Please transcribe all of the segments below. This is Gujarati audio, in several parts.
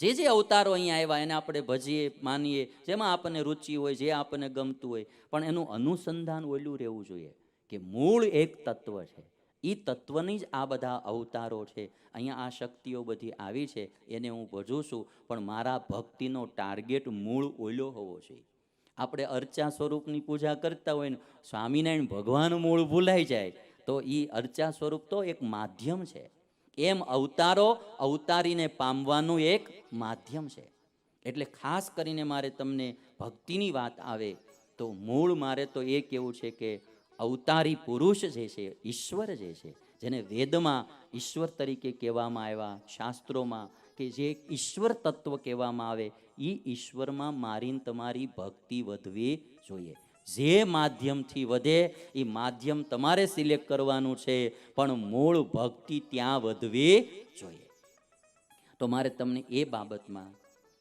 જે જે અવતારો અહીંયા આવ્યા, એને આપણે ભજીએ, માનીએ, જેમાં આપણને રુચિ હોય, જે આપણને ગમતું હોય, પણ એનું અનુસંધાન ઓલું રહેવું જોઈએ કે મૂળ એક તત્વ છે. એ તત્વની જ આ બધા અવતારો છે. અહીંયા આ શક્તિઓ બધી આવી છે, એને હું ભજું છું, પણ મારા ભક્તિનો ટાર્ગેટ મૂળ ઓલો હોવો જોઈએ. આપણે અર્ચા સ્વરૂપની પૂજા કરતા હોય ને, સ્વામિનારાયણ ભગવાન મૂળ ભૂલાઈ જાય, તો એ અર્ચા સ્વરૂપ તો એક માધ્યમ છે. એમ અવતારો અવતારીને પામવાનું એક માધ્યમ છે. એટલે ખાસ કરીને મારે તમને ભક્તિની વાત આવે તો મૂળ મારે તો એ કહેવું છે કે અવતારી પુરુષ જે છે, ઈશ્વર જે છે, જેને વેદમાં ઈશ્વર તરીકે કહેવામાં આવ્યા, શાસ્ત્રોમાં કે જે ઈશ્વર તત્વ કહેવામાં આવે એ ઈશ્વરમાં મારીને તમારી ભક્તિ વધવી જોઈએ. જે માધ્યમથી વધે એ માધ્યમ તમારે સિલેક્ટ કરવાનું છે, પણ મૂળ ભક્તિ ત્યાં વધવી જોઈએ. તો મારે તમને એ બાબતમાં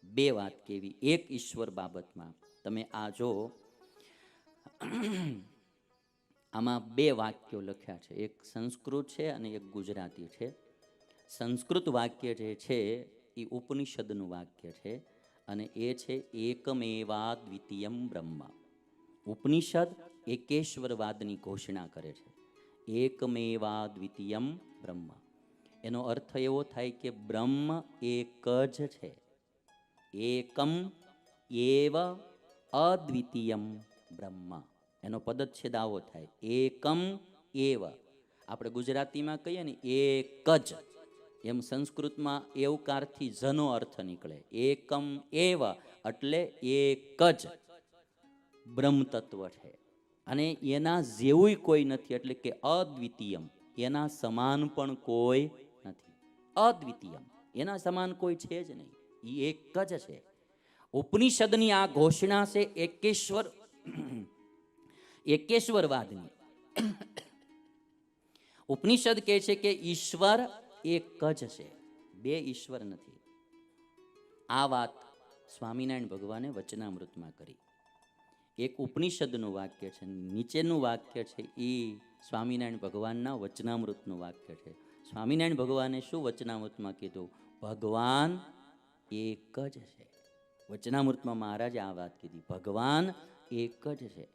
બે વાત કહેવી, એક ઈશ્વર બાબતમાં. તમે આ જો, આમાં બે વાક્યો લખ્યા છે, એક સંસ્કૃત છે અને એક ગુજરાતી છે. સંસ્કૃત વાક્ય જે છે, એ ઉપનિષદનું વાક્ય છે અને એ છે એકમેવા દ્વિતીયમ બ્રહ્મ. ઉપનિષદ એકેશ્વરવાદની ઘોષણા કરે છે. એકમેવા દ્વિતીયમ બ્રહ્મ. એનો અર્થ એવો થાય કે બ્રહ્મ એક જ છે. એકમ એવ અદ્વિતીયમ બ્રહ્મ. એનો પદચ્છેદ આવો થાય. એકમ એવ. આપણે ગુજરાતીમાં કહીએ ને, એક જ. એમ સંસ્કૃતમાં એવકારથી જનો અર્થ નીકળે. એકમ એવ એટલે એક જ. બ્રહ્મ તત્વ છે. અને એના જેવું કોઈ નથી, એટલે કે અદ્વિતીયમ. એના સમાન પણ કોઈ નથી. અદ્વિતીયમ. એના સમાન કોઈ છે જ નહીં. એ એક જ છે. ઉપનિષદની આ ઘોષણા છે એકેશ્વર, એકેશ્વરવાદની. ઉપનિષદ કહે છે કે ઈશ્વર એક જ છે. બે ઈશ્વર નથી. આ વાત સ્વામિનારાયણ ભગવાને વચનામૃતમાં કરી. એક ઉપનિષદનું વાક્ય છે, નીચેનું વાક્ય છે, એ સ્વામિનારાયણ ભગવાનના વચનામૃતનું વાક્ય છે. સ્વામિનારાયણ ભગવાને શું વચનામૃતમાં કીધું? ભગવાન એક જ છે. વચનામૃતમાં મહારાજે આ વાત કીધી, ભગવાન એક જ છે.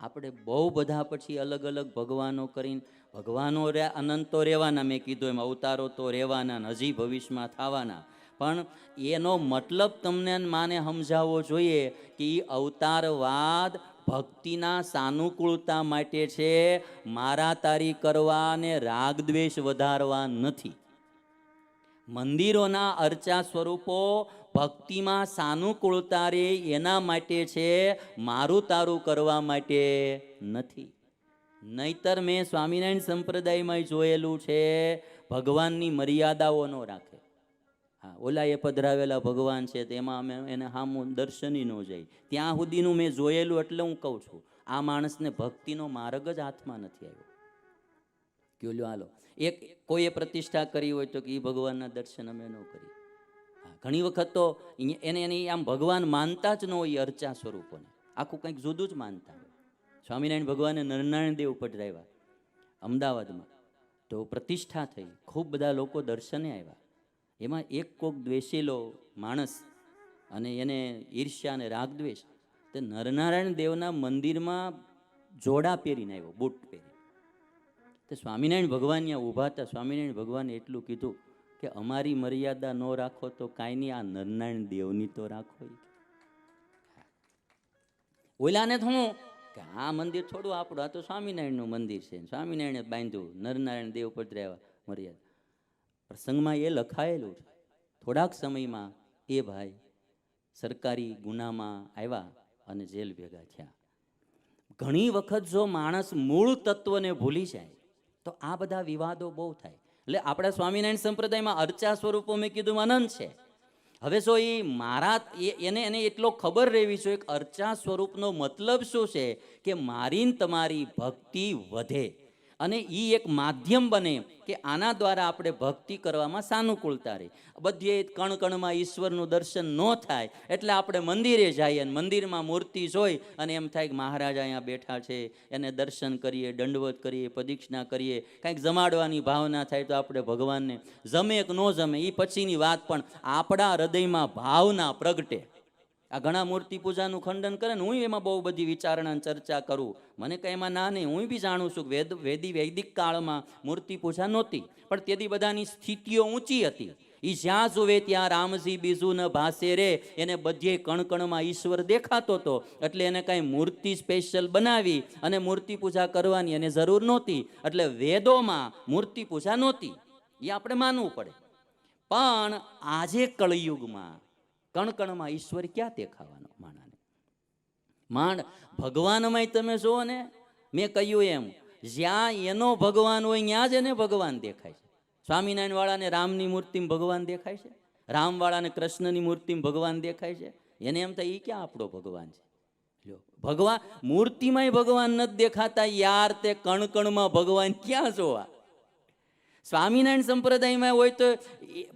આપણે બહુ બધા પછી અલગ અલગ ભગવાનો કરીને, ભગવાનો અનંત તો રહેવાના, મેં કીધું એમ અવતારો તો રહેવાના, હજી ભવિષ્યમાં થવાના. પણ એનો મતલબ તમને માને સમજાવવો જોઈએ કે એ અવતારવાદ ભક્તિના સાનુકૂળતા માટે છે. મારા તારી કરવા અને રાગ દ્વેષ વધારવા નથી. મંદિરોના અર્ચા સ્વરૂપો ભક્તિમાં સાનુકૂળતા રે એના માટે છે, મારું તારું કરવા માટે નથી. નહીતર મેં સ્વામિનારાયણ સંપ્રદાયમાં જોયેલું છે, ભગવાનની મર્યાદાઓ ન રાખે. હા ઓલા એ પધરાવેલા ભગવાન છે તેમાં અમે એને હામું દર્શની ન જાય ત્યાં સુધીનું મેં જોયેલું એટલે હું કહું છું, આ માણસને ભક્તિનો માર્ગ જ હાથમાં નથી આવ્યો. કયો હાલો. એક કોઈએ પ્રતિષ્ઠા કરી હોય તો કે એ ભગવાનના દર્શન અમે ન કરીએ હા, ઘણી વખત તો એને એને આમ ભગવાન માનતા જ ન હોય અર્ચા સ્વરૂપોને. આખું કંઈક જુદું જ માનતા સ્વામિનારાયણ ભગવાને નરનારાયણ દેવ પધરાવ્યા અમદાવાદમાં. તો પ્રતિષ્ઠા થઈ, ખૂબ બધા લોકો દર્શને આવ્યા. એમાં એક કોક દ્વેષેલો માણસ અને એને ઈર્ષ્યા અને રાગદ્વેષ તે નરનારાયણ દેવના મંદિરમાં જોડા પહેરીને આવ્યો, બૂટ પહેરી તે સ્વામિનારાયણ ભગવાન ત્યાં ઊભા હતા. સ્વામિનારાયણ ભગવાને એટલું કીધું કે અમારી મર્યાદા ન રાખો તો કાંઈ નહીં, આ નરનારાયણ દેવની તો રાખો. ઓલાને તો હું કે આ મંદિર થોડું આપણું, આ તો સ્વામિનારાયણનું મંદિર છે. સ્વામિનારાયણે બાંધ્યું, નરનારાયણ દેવ પધરાવ્યા મર્યાદા. પ્રસંગમાં એ લખાયેલું છે. થોડાક સમયમાં એ ભાઈ સરકારી ગુનામાં આવ્યા અને જેલ ભેગા થયા. ઘણી વખત જો માણસ મૂળ તત્વને ભૂલી જાય, તો આ બધા વિવાદો બહુ થાય. એટલે આપણા સ્વામિનારાયણ સંપ્રદાયમાં અર્ચા સ્વરૂપો મેં કીધું અનંત છે. હવે જો એ મારા એને એને એટલો ખબર રહેવી જોઈએ કે અર્ચા સ્વરૂપનો મતલબ શું છે કે મારીને તમારી ભક્તિ વધે. અને એ એક માધ્યમ બને કે આના દ્વારા આપણે ભક્તિ કરવામાં સાનુકૂળતા રહે. બધે કણ કણમાં ઈશ્વરનું દર્શન ન થાય એટલે આપણે મંદિરે જઈએ અને મંદિરમાં મૂર્તિ જોઈ અને એમ થાય કે મહારાજ અહીંયા બેઠા છે, એને દર્શન કરીએ, દંડવત કરીએ, પ્રદિક્ષિણા કરીએ. કાંઈક જમાડવાની ભાવના થાય તો આપણે ભગવાનને, જમે કે ન જમે એ પછીની વાત પણ આપણા હૃદયમાં ભાવના પ્રગટે. આ ઘણા મૂર્તિ પૂજાનું ખંડન કરે ને હું એમાં બહુ બધી વિચારણા ચર્ચા કરું. મને કંઈ એમાં ના નહીં, હું બી જાણું છું વેદ, વેદી, વૈદિક કાળમાં મૂર્તિ પૂજા નહોતી, પણ તેથી બધાની સ્થિતિઓ ઊંચી હતી. એ જ્યાં જુએ ત્યાં રામજી બીજું ન ભાસે રે, એને બધે કણકણમાં ઈશ્વર દેખાતો હતો એટલે એને કાંઈ મૂર્તિ સ્પેશિયલ બનાવી અને મૂર્તિ પૂજા કરવાની એને જરૂર નહોતી, એટલે વેદોમાં મૂર્તિ પૂજા નહોતી. એ આપણે માનવું પડે. પણ આજે કળયુગમાં કણકણમાં ઈશ્વર ક્યાં દેખાવાનો માણાને? માણ, ભગવાનમાંય તમે જુઓ ને મેં કહ્યું એમ, જ્યાં એનો ભગવાન હોય, ત્યાં જ એને ભગવાન દેખાય છે. સ્વામિનારાયણ વાળાને રામની મૂર્તિમાં ભગવાન દેખાય છે? રામવાળાને કૃષ્ણની મૂર્તિમાં ભગવાન દેખાય છે? એને એમ થાય એ ક્યાં આપણો ભગવાન છે? જો ભગવાન, મૂર્તિમાંય ભગવાન નથી દેખાતા, યાર તે કણકણમાં ભગવાન ક્યાં જોવા? સ્વામિનારાયણ સંપ્રદાયમાં હોય તો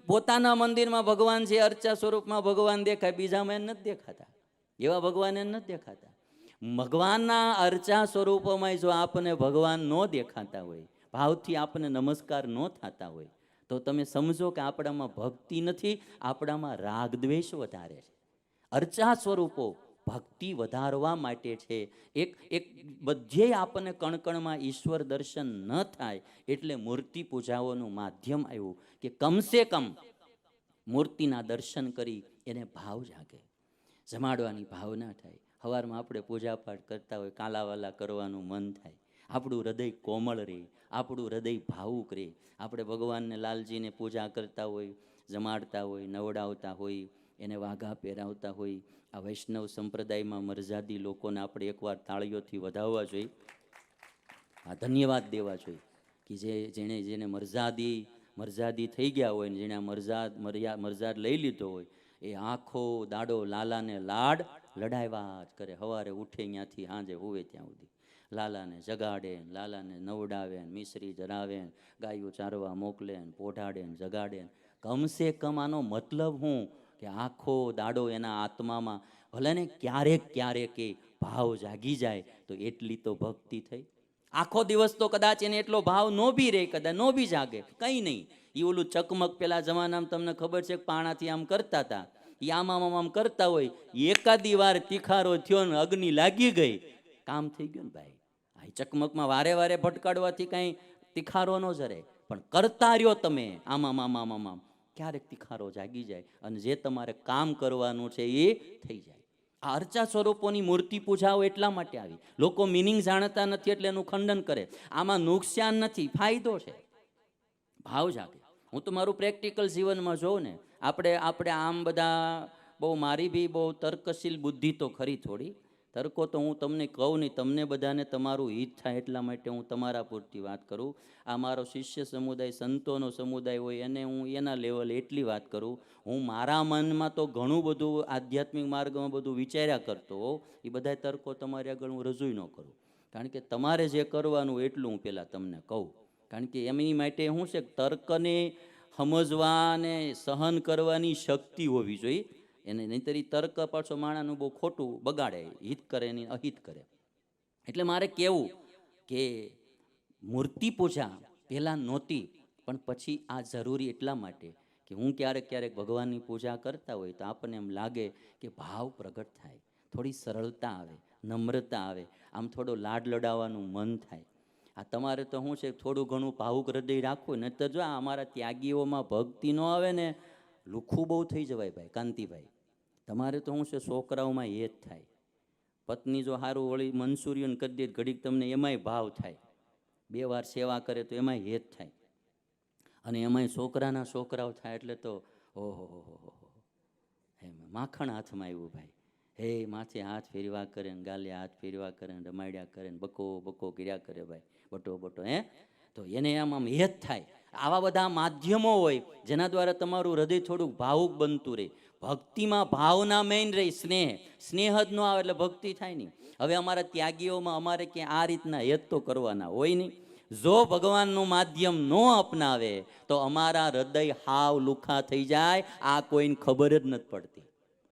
પોતાના મંદિરમાં ભગવાન છે અર્ચા સ્વરૂપમાં ભગવાન દેખાય, બીજામાં એને નથી દેખાતા. એવા ભગવાન એને નથી દેખાતા. ભગવાનના અર્ચા સ્વરૂપોમાં જો આપને ભગવાન ન દેખાતા હોય, ભાવથી આપને નમસ્કાર ન થતા હોય, તો તમે સમજો કે આપણામાં ભક્તિ નથી, આપણામાં રાગ દ્વેષ વધારે છે. અર્ચા સ્વરૂપો ભક્તિ વધારવા માટે છે. એક એક બધે આપણને કણકણમાં ઈશ્વર દર્શન ન થાય એટલે મૂર્તિ પૂજાઓનું માધ્યમ આવ્યું કે કમસે કમ મૂર્તિના દર્શન કરી એને ભાવ જાગે. જમાડવાની ભાવના થાય. સવારમાં આપણે પૂજાપાઠ કરતા હોય, કાલાવાલા કરવાનું મન થાય. આપણું હૃદય કોમળ રહે, આપણું હૃદય ભાવુક રહે. આપણે ભગવાનને લાલજીને પૂજા કરતા હોય, જમાડતા હોય, નવડાવતા હોય એને વાઘા પહેરાવતા હોય. આ વૈષ્ણવ સંપ્રદાયમાં મરજાદી લોકોને આપણે એકવાર તાળીઓથી વધાવવા જોઈએ. આ ધન્યવાદ દેવા જોઈએ કે જે જેણે જેને મરજાદી મરજાદી થઈ ગયા હોય ને જેણે આ મરજાદ મર્યા મરજાદ લઈ લીધો હોય, એ આંખો, દાડો, લાલાને લાડ લડાવ્યા જ કરે. સવારે ઉઠે ત્યાંથી, સાંજે હોવે ત્યાં સુધી. લાલાને જગાડે, લાલાને નવડાવે, મિશ્રી જરાવે ગાયો ચારવા મોકલે, પોઢાડે, જગાડે. કમસે કમ આનો મતલબ હું કે આખો દાડો એના આત્મામાં ભલે ને ક્યારેક ક્યારેક એ ભાવ જાગી જાય, તો એટલી તો ભક્તિ થઈ. આખો દિવસ તો કદાચ એને એટલો ભાવ નો બી રહે કદાચ નો બી જાગે, કંઈ નહીં. એ ઓલું ચકમક પેલા જમાનામાં તમને ખબર છે પાણાથી આમ કરતા હતા એ આમ આમ આમ કરતા હોય. એકાદી વાર તીખારો થયો ને અગ્નિ લાગી ગઈ. કામ થઈ ગયું ને ભાઈ. આ ચકમકમાં વારે વારે ભટકાડવાથી કાંઈ તીખારો ન જરે પણ કરતા રહ્યો તમે. આમ આમ આમ આમ આમ. ક્યારેક તિખારો જાગી જાય અને જે તમારે કામ કરવાનું છે એ થઈ જાય. આ અર્ચા સ્વરૂપોની મૂર્તિ પૂજાઓ એટલા માટે આવી. લોકો મિનિંગ જાણતા નથી એટલે એનું ખંડન કરે. આમાં નુકસાન નથી, ફાયદો છે. ભાવ જાગે. હું તો મારું પ્રેક્ટિકલ જીવનમાં જોઉં ને, આપણે આપણે આમ બધા બહુ મારી બી બહુ તર્કશીલ બુદ્ધિ તો ખરી થોડી તર્કો તો હું તમને કહું નહીં, તમને બધાને તમારું હિત થાય એટલા માટે હું તમારા પૂરતી વાત કરું. આ મારો શિષ્ય સમુદાય, સંતોનો સમુદાય હોય એને હું એના લેવલે એટલી વાત કરું. હું મારા મનમાં તો ઘણું બધું આધ્યાત્મિક માર્ગમાં બધું વિચાર્યા કરતો એ બધા તર્કો તમારી આગળ હું રજૂ ન કરું. કારણ કે તમારે જે કરવાનું એટલું હું પહેલાં તમને કહું. કારણ કે એમની માટે શું છે તર્કને સમજવા અને સહન કરવાની શક્તિ હોવી જોઈએ. એને નહીંતર એ તર્ક પાછો માણાનું બહુ ખોટું બગાડે, હિત કરે ને અહિત કરે. એટલે મારે કહેવું કે મૂર્તિ પૂજા પહેલાં નહોતી, પણ પછી આ જરૂરી એટલા માટે કે હું ક્યારેક ક્યારેક ભગવાનની પૂજા કરતા હોય તો આપણને એમ લાગે કે ભાવ પ્રગટ થાય, થોડી સરળતા આવે, નમ્રતા આવે, આમ થોડો લાડ લડાવવાનું મન થાય. આ તમારે તો શું છે, થોડું ઘણું ભાવુક હૃદય રાખવું નહીં તો જો આ અમારા ત્યાગીઓમાં ભક્તિ ન આવે ને, લુખું બહુ થઈ જવાય ભાઈ, કાંતિભાઈ. તમારે તો શું છે છોકરાઓમાં એ જ થાય. પત્ની જો સારું વળી મંસૂરીઓને કરી દે ઘડીક તમને એમાંય ભાવ થાય. બે વાર સેવા કરે તો એમાંય હેત થાય. અને એમાંય છોકરાના છોકરાઓ થાય એટલે તો ઓહો, હો એમ માખણ હાથમાં આવ્યું ભાઈ. હે, માથે હાથ ફેરવા કરે ને ગાલે હાથ ફેરવા કરે ને રમાડ્યા કરે ને બકો બકો કર્યા કરે ભાઈ. બટો બટો, હે? તો એને આમ આમ હેત થાય. આવા બધા માધ્યમો હોય, જેના દ્વારા તમારું હૃદય થોડુંક ભાવુક બનતું રહે. ભક્તિમાં ભાવના મેઇન રહી, સ્નેહ. સ્નેહ જ ન આવે એટલે ભક્તિ થાય નહીં. હવે અમારા ત્યાગીઓમાં અમારે ક્યાં આ રીતના હેત તો કરવાના હોય નહીં. જો ભગવાનનું માધ્યમ ન અપનાવે, તો અમારા હૃદય હાવ લુખા થઈ જાય. આ કોઈને ખબર જ નથી પડતી.